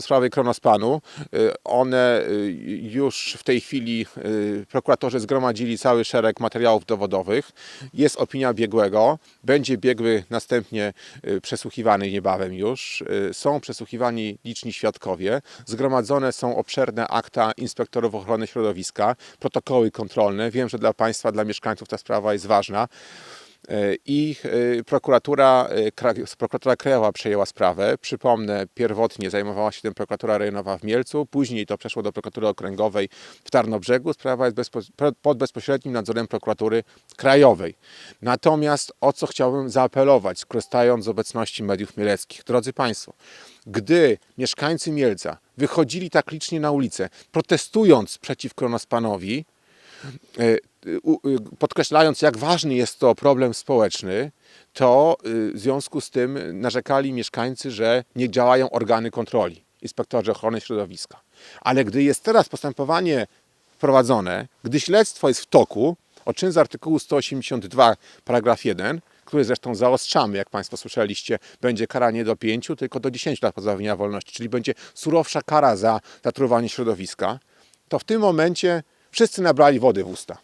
sprawy Kronospanu. Y, One y, już w tej chwili y, prokuratorzy zgromadzili cały szereg materiałów dowodowych. Jest opinia biegłego. Będzie biegły następnie przesłuchiwany niebawem już. Są przesłuchiwani liczni świadkowie. Zgromadzone są obszerne akta inspektorów ochrony środowiska, protokoły kontrolne. Wiem, że dla Państwa, dla mieszkańców ta sprawa jest ważna. E, I e, prokuratura, e, prokuratura krajowa przejęła sprawę. Przypomnę, pierwotnie zajmowała się tym prokuratura rejonowa w Mielcu, później to przeszło do prokuratury okręgowej w Tarnobrzegu. Sprawa jest bezpo- pod bezpośrednim nadzorem prokuratury krajowej. Natomiast o co chciałbym zaapelować, skorzystając z obecności mediów mieleckich. Drodzy Państwo, gdy mieszkańcy Mielca wychodzili tak licznie na ulicę, protestując przeciw Kronospanowi, u- y, podkreślając, jak ważny jest to problem społeczny, to y, w związku z tym narzekali mieszkańcy, że nie działają organy kontroli, inspektorzy ochrony środowiska. Ale gdy jest teraz postępowanie prowadzone, gdy śledztwo jest w toku, o czym z artykułu 182 paragraf 1, który zresztą zaostrzamy, jak Państwo słyszeliście, będzie kara nie do 5, tylko do 10 lat pozbawienia wolności, czyli będzie surowsza kara za zatruwanie środowiska, to w tym momencie wszyscy nabrali wody w usta.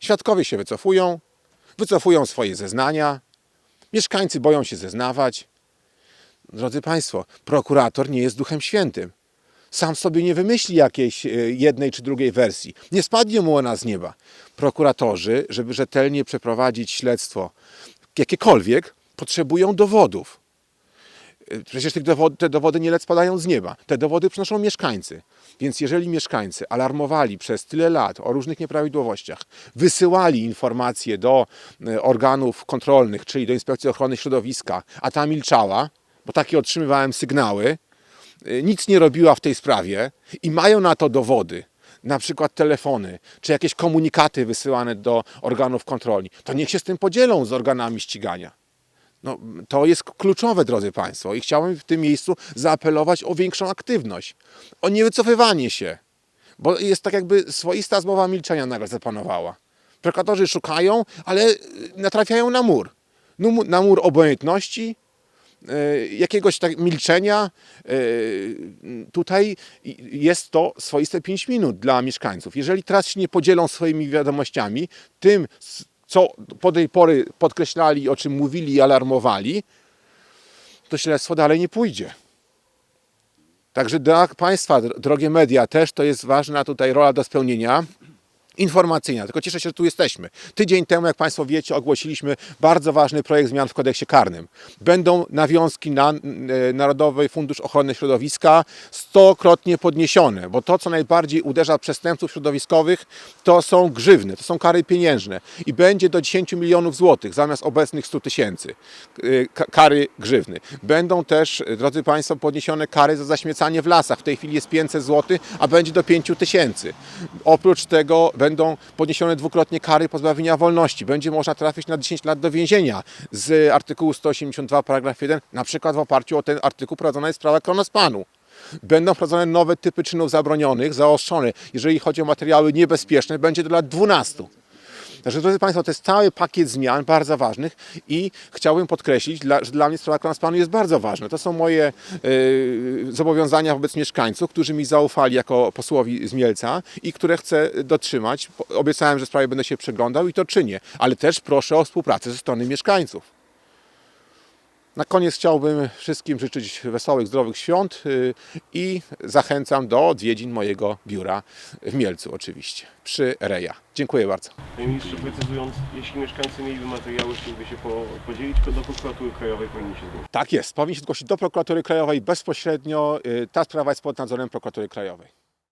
Świadkowie się wycofują, wycofują swoje zeznania, mieszkańcy boją się zeznawać. Drodzy Państwo, prokurator nie jest duchem świętym. Sam sobie nie wymyśli jakiejś e, jednej czy drugiej wersji. Nie spadnie mu ona z nieba. Prokuratorzy, żeby rzetelnie przeprowadzić śledztwo jakiekolwiek, potrzebują dowodów. Przecież tych dowod, te dowody nie spadają z nieba. Te dowody przynoszą mieszkańcy. Więc jeżeli mieszkańcy alarmowali przez tyle lat o różnych nieprawidłowościach, wysyłali informacje do e, organów kontrolnych, czyli do Inspekcji Ochrony Środowiska, a ta milczała, bo takie otrzymywałem sygnały, e, nic nie robiła w tej sprawie i mają na to dowody, na przykład telefony, czy jakieś komunikaty wysyłane do organów kontroli, to niech się z tym podzielą z organami ścigania. No, to jest kluczowe, drodzy Państwo, i chciałem w tym miejscu zaapelować o większą aktywność, o niewycofywanie się, bo jest tak jakby swoista zmowa milczenia nagle zapanowała. Prokuratorzy szukają, ale y, natrafiają na mur. Nu- Na mur obojętności, y, jakiegoś tak milczenia. Y, Tutaj jest to swoiste 5 minut dla mieszkańców. Jeżeli teraz się nie podzielą swoimi wiadomościami, tym, co po tej pory podkreślali, o czym mówili i alarmowali, to śledztwo dalej nie pójdzie. Także dla Państwa, dr- drogie media, też to jest ważna tutaj rola do spełnienia informacyjna. Tylko cieszę się, że tu jesteśmy. Tydzień temu, jak Państwo wiecie, ogłosiliśmy bardzo ważny projekt zmian w kodeksie karnym. Będą nawiązki na e, Narodowy Fundusz Ochrony Środowiska stokrotnie podniesione, bo to, co najbardziej uderza przestępców środowiskowych, to są grzywny, to są kary pieniężne i będzie do 10 milionów złotych zamiast obecnych 100 tysięcy e, ka- kary grzywny. Będą też, drodzy Państwo, podniesione kary za zaśmiecanie w lasach. W tej chwili jest 500 zł, a będzie do 5 tysięcy. Oprócz tego będą podniesione dwukrotnie kary pozbawienia wolności. Będzie można trafić na 10 lat do więzienia z artykułu 182 paragraf 1, na przykład w oparciu o ten artykuł prowadzona jest sprawa Kronospanu. Będą wprowadzone nowe typy czynów zabronionych, zaostrzone. Jeżeli chodzi o materiały niebezpieczne, będzie do lat 12. Także, drodzy Państwo, to jest cały pakiet zmian bardzo ważnych i chciałbym podkreślić, że dla mnie sprawa Kronospanu jest bardzo ważna. To są moje y, zobowiązania wobec mieszkańców, którzy mi zaufali jako posłowi z Mielca i które chcę dotrzymać. Obiecałem, że sprawie będę się przyglądał i to czynię, ale też proszę o współpracę ze strony mieszkańców. Na koniec chciałbym wszystkim życzyć wesołych, zdrowych świąt y, i zachęcam do odwiedzin mojego biura w Mielcu oczywiście, przy Reja. Dziękuję bardzo. Panie ministrze, precyzując, jeśli mieszkańcy mieliby materiały, chcieliby się po, podzielić, to do prokuratury krajowej powinni się zgłosić. Tak jest, powinien się zgłosić do prokuratury krajowej bezpośrednio. Y, Ta sprawa jest pod nadzorem prokuratury krajowej.